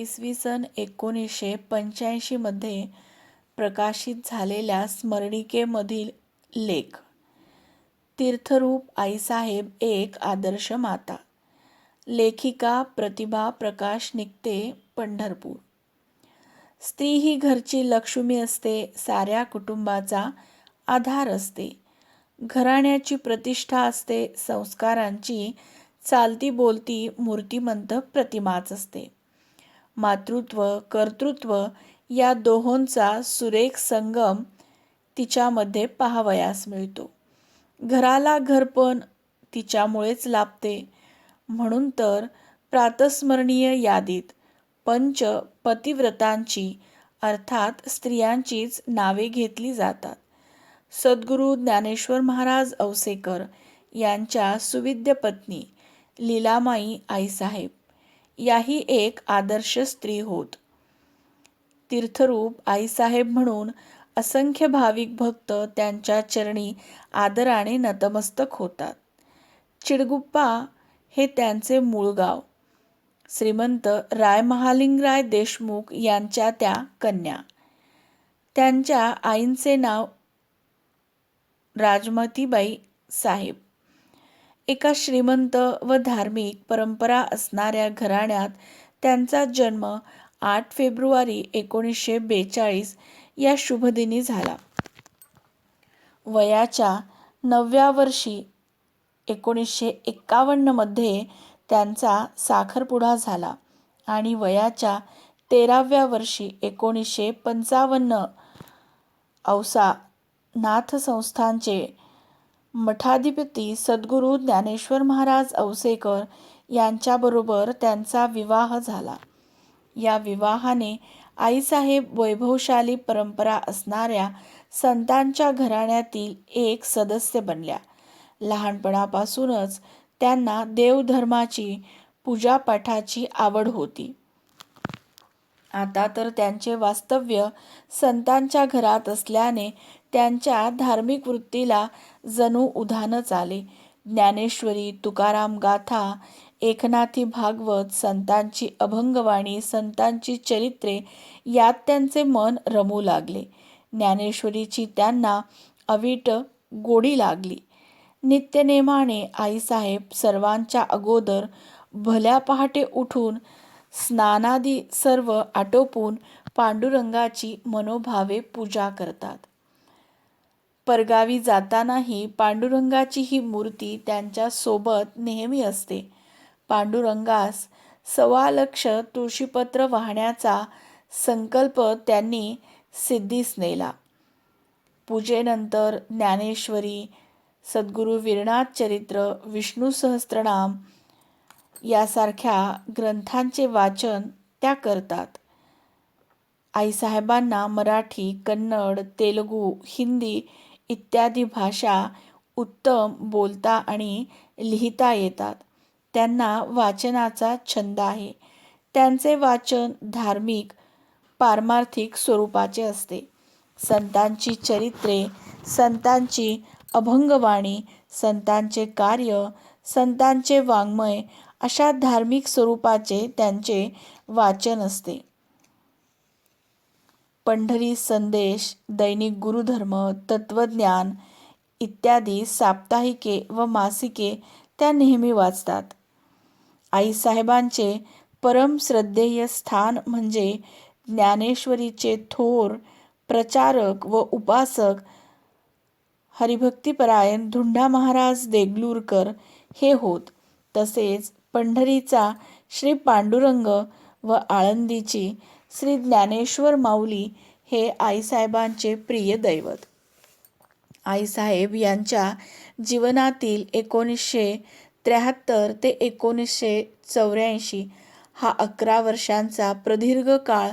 इसवी सन एकोणीसशे पंच्याऐंशीमध्ये प्रकाशित झालेल्या स्मरणिकेमधील लेख तीर्थरूप आईसाहेब एक आदर्श माता लेखिका प्रतिभा प्रकाश निघते पंढरपूर. स्त्री ही घरची लक्ष्मी असते साऱ्या कुटुंबाचा आधार असते. घराण्याची प्रतिष्ठा असते संस्कारांची चालती बोलती मूर्तिमंत प्रतिमाच असते. मातृत्व कर्तृत्व या दोहोंचा सुरेख संगम तिच्यामध्ये पाहावयास मिळतो. घराला घरपण तिच्यामुळेच लाभते. म्हणून तर प्रातस्मरणीय यादीत पंच पतिव्रतांची अर्थात स्त्रियांचीच नावे घेतली जातात. सद्गुरू ज्ञानेश्वर महाराज औसेकर यांच्या सुविद्य पत्नी लीलामाई आईसाहेब. याही एक आदर्श स्त्री होत. तीर्थरूप आईसाहेब म्हणून असंख्य भाविक भक्त त्यांच्या चरणी आदराने नतमस्तक होतात. चिडगुप्पा हे त्यांचे मूळ गाव. श्रीमंत राय महालिंगराय देशमुख यांच्या त्या कन्या. त्यांच्या आईंचे नाव राजमतीबाई साहेब. एका श्रीमंत व धार्मिक परंपरा असणाऱ्या घराण्यात त्यांचा जन्म आठ फेब्रुवारी एकोणीसशे बेचाळीस या शुभदिनी झाला. वयाच्या नवव्या वर्षी एकोणीसशे एक्कावन्नमध्ये त्यांचा साखरपुडा झाला आणि वयाच्या तेराव्या वर्षी एकोणीसशे पंचावन्न औसा नाथसंस्थांचे मठाधिपती सद्गुरू ज्ञानेश्वर महाराज औसेकर यांच्याबरोबर त्यांचा विवाह झाला. या विवाहाने आईसाहेब वैभवशाली परंपरा असणाऱ्या संतांच्या घराण्यातील एक सदस्य बनल्या. लहानपणापासूनच त्यांना देवधर्माची पूजापाठाची आवड होती. आता तर त्यांचे वास्तव्य संतांच्या घरात असल्याने त्यांच्या धार्मिक वृत्तीला जणू उधानच आले. ज्ञानेश्वरी तुकाराम गाथा एकनाथी भागवत संतांची अभंगवाणी संतांची चरित्रे यात त्यांचे मन रमू लागले. ज्ञानेश्वरीची त्यांना अवीट गोडी लागली. नित्यनेमाने आईसाहेब सर्वांच्या अगोदर भल्या पहाटे उठून स्नानादी सर्व आटोपून पांडुरंगाची मनोभावे पूजा करतात. परगावी जातानाही पांडुरंगाची ही मूर्ती त्यांच्यासोबत नेहमी असते. पांडुरंगास सवालक्ष लक्ष तुळशीपत्र वाहण्याचा संकल्प त्यांनी सिद्धीस नेला. पूजेनंतर ज्ञानेश्वरी सद्गुरू वीरनाथ चरित्र विष्णू सहस्त्रनाम यासारख्या ग्रंथांचे वाचन त्या करतात. आईसाहेबांना मराठी कन्नड तेलुगू हिंदी इत्यादी भाषा उत्तम बोलता आणि लिहिता येतात. त्यांना वाचनाचा छंद आहे. त्यांचे वाचन धार्मिक पारमार्थिक स्वरूपाचे असते. संतांची चरित्रे संतांची अभंगवाणी संतांचे कार्य संतांचे वाङ्मय अशा धार्मिक स्वरूपाचे त्यांचे वाचन असते. पंढरी संदेश दैनिक गुरुधर्म तत्वज्ञान इत्यादी साप्ताहिके व मासिके त्या नेहमी वाचतात. आईसाहेबांचे परम श्रद्धेय स्थान म्हणजे ज्ञानेश्वरीचे थोर प्रचारक व उपासक हरिभक्तीपरायण धुंडा महाराज देगलूरकर हे होत. तसेच पंढरीचा श्री पांडुरंग व आळंदीची श्री ज्ञानेश्वर माऊली हे आईसाहेबांचे प्रिय दैवत. आईसाहेब यांच्या जीवनातील एकोणीसशे त्र्याहत्तर ते एकोणीसशे चौऱ्याऐंशी हा अकरा वर्षांचा प्रदीर्घ काळ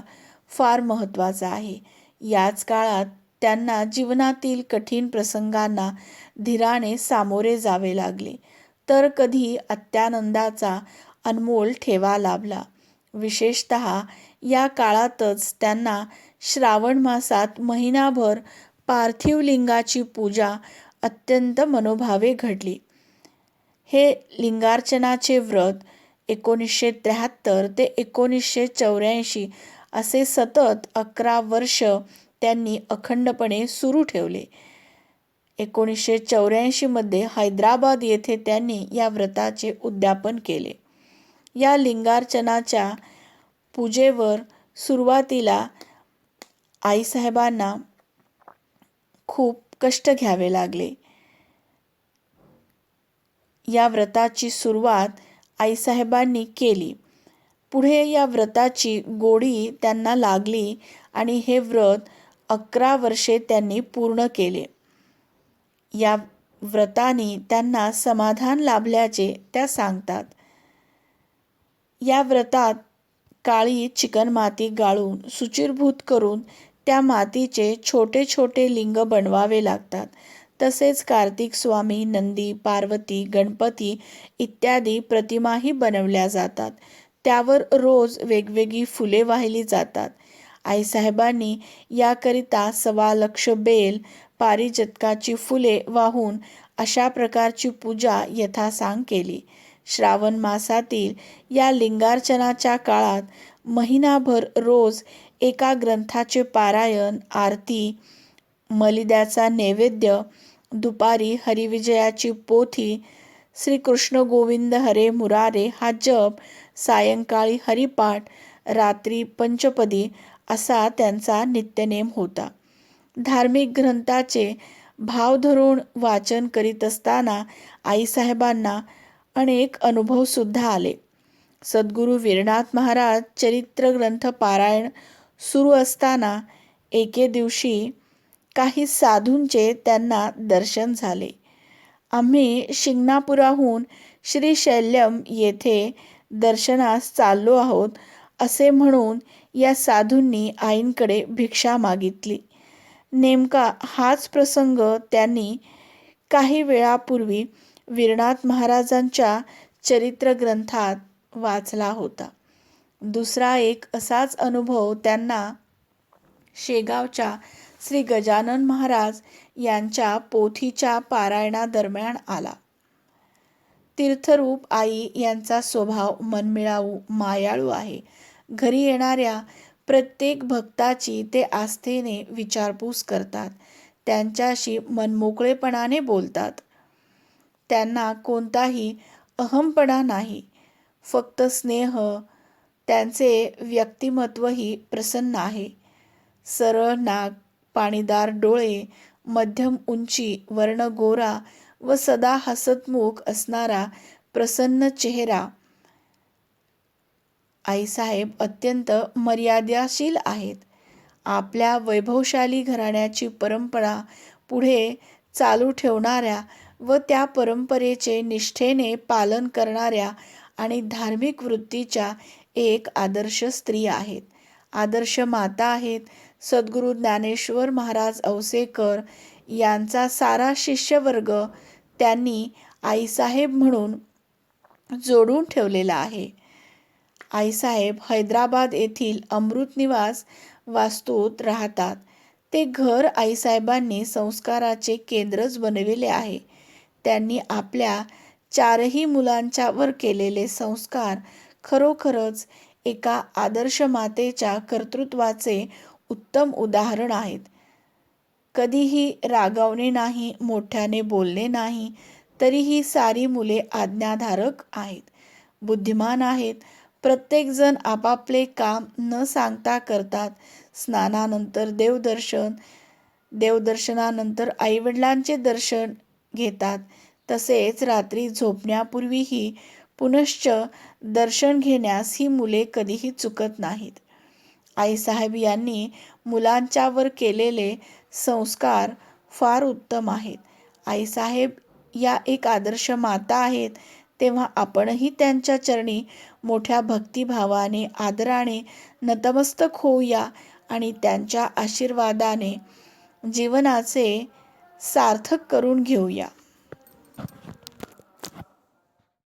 फार महत्त्वाचा आहे. याच काळात त्यांना जीवनातील कठीण प्रसंगांना धीराने सामोरे जावे लागले. तर कधी अत्यानंदाचा अनमोल ठेवा लाभला. विशेषत या काळातच त्यांना श्रावण मासात महिनाभर पार्थिव लिंगाची पूजा अत्यंत मनोभावे घडली. हे लिंगार्चनाचे व्रत एकोणीसशे त्र्याहत्तर ते एकोणीसशे चौऱ्याऐंशी असे सतत अकरा वर्ष त्यांनी अखंडपणे सुरू ठेवले. एकोणीसशे चौऱ्याऐंशीमध्ये हैदराबाद येथे त्यांनी या व्रताचे उद्यापन केले. या लिंगार्चनाच्या पूजेवर सुरुवातीला आईसाहेबांना खूप कष्ट घ्यावे लागले. या व्रताची सुरुवात आईसाहेबांनी केली. पुढे या व्रताची गोडी त्यांना लागली आणि हे व्रत अकरा वर्षे त्यांनी पूर्ण केले. या व्रताने त्यांना समाधान लाभल्याचे त्या सांगतात. या व्रतात काळी चिकन माती गाळून सुचिरभूत करून त्या मातीचे छोटे छोटे लिंग बनवावे लागतात. तसेच कार्तिक स्वामी नंदी पार्वती गणपती इत्यादी प्रतिमाही बनवल्या जातात. त्यावर रोज वेगवेगळी फुले वाहिली जातात. आईसाहेबांनी याकरिता सवा लक्ष बेल पारिजतकाची फुले वाहून अशा प्रकारची पूजा यथासांग केली. श्रावण मासातील या लिंगार्चनाच्या काळात महिनाभर रोज एका ग्रंथाचे पारायण आरती मलिद्याचा नैवेद्य दुपारी हरिविजयाची पोथी श्रीकृष्ण गोविंद हरे मुरारे हा जप सायंकाळी हरिपाठ रात्री पंचपदी असा त्यांचा नित्यनेम होता. धार्मिक ग्रंथाचे भाव धरून वाचन करीत असताना आईसाहेबांना अनेक अनुभवसुद्धा आले. सद्गुरू वीरनाथ महाराज चरित्र ग्रंथ पारायण सुरू असताना एके दिवशी काही साधूंचे त्यांना दर्शन झाले. आम्ही शिंगणापुराहून श्री शैल्यम येथे दर्शनास चाललो आहोत असे म्हणून या साधूंनी आईंकडे भिक्षा मागितली. नेमका हाच प्रसंग त्यांनी काही वेळापूर्वी वीरनाथ महाराजांच्या चरित्र ग्रंथात वाचला होता. दुसरा एक असाच अनुभव त्यांना शेगावच्या श्री गजानन महाराज यांच्या पोथीच्या पारायणादरम्यान आला. तीर्थरूप आई यांचा स्वभाव मनमिळावू मायाळू आहे. घरी येणाऱ्या प्रत्येक भक्ताची ते आस्थेने विचारपूस करतात. त्यांच्याशी मनमोकळेपणाने बोलतात. त्यांना कोणताही अहमपणा नाही. फक्त स्नेह त्यांचे व्यक्तिमत्वही प्रसन्न आहे. सरळ नाक पाणीदार डोळे मध्यम उंची वर्ण गोरा व सदा हसतमुख असणारा प्रसन्न चेहरा आईसाहेब अत्यंत मर्यादाशील आहेत. आपल्या वैभवशाली घराण्याची परंपरा पुढे चालू ठेवणाऱ्या व त्या परंपरेचे निष्ठेने पालन करणाऱ्या आणि धार्मिक वृत्तीच्या एक आदर्श स्त्री आहेत. आदर्श माता आहेत. सद्गुरू ज्ञानेश्वर महाराज औसेकर यांचा सारा शिष्यवर्ग त्यांनी आईसाहेब म्हणून जोडून ठेवलेला आहे. आईसाहेब हैदराबाद येथील अमृतनिवास वास्तूत राहतात. ते घर आईसाहेबांनी संस्काराचे केंद्रच बनविले आहे. त्यांनी आपल्या चारही मुलांच्यावर केलेले संस्कार खरोखरच एका आदर्श मातेच्या कर्तृत्वाचे उत्तम उदाहरण आहेत. कधीही रागावणे नाही मोठ्याने बोलणे नाही तरीही सारी मुले आज्ञाधारक आहेत. बुद्धिमान आहेत. प्रत्येकजण आपापले काम न सांगता करतात. स्नानानंतर देवदर्शन देवदर्शनानंतर आईवडिलांचे दर्शन घेतात. तसेच रात्री झोपण्यापूर्वीही पुनश्च दर्शन घेण्यास ही मुले कधीही चुकत नाहीत. आईसाहेब यांनी मुलांच्यावर केलेले संस्कार फार उत्तम आहेत. आईसाहेब या एक आदर्श माता आहेत तेव्हा आपणही त्यांच्या चरणी मोठ्या भक्तिभावाने आदराने नतमस्तक होऊया आणि त्यांच्या आशीर्वादाने जीवनाचे सार्थक करून घेऊया.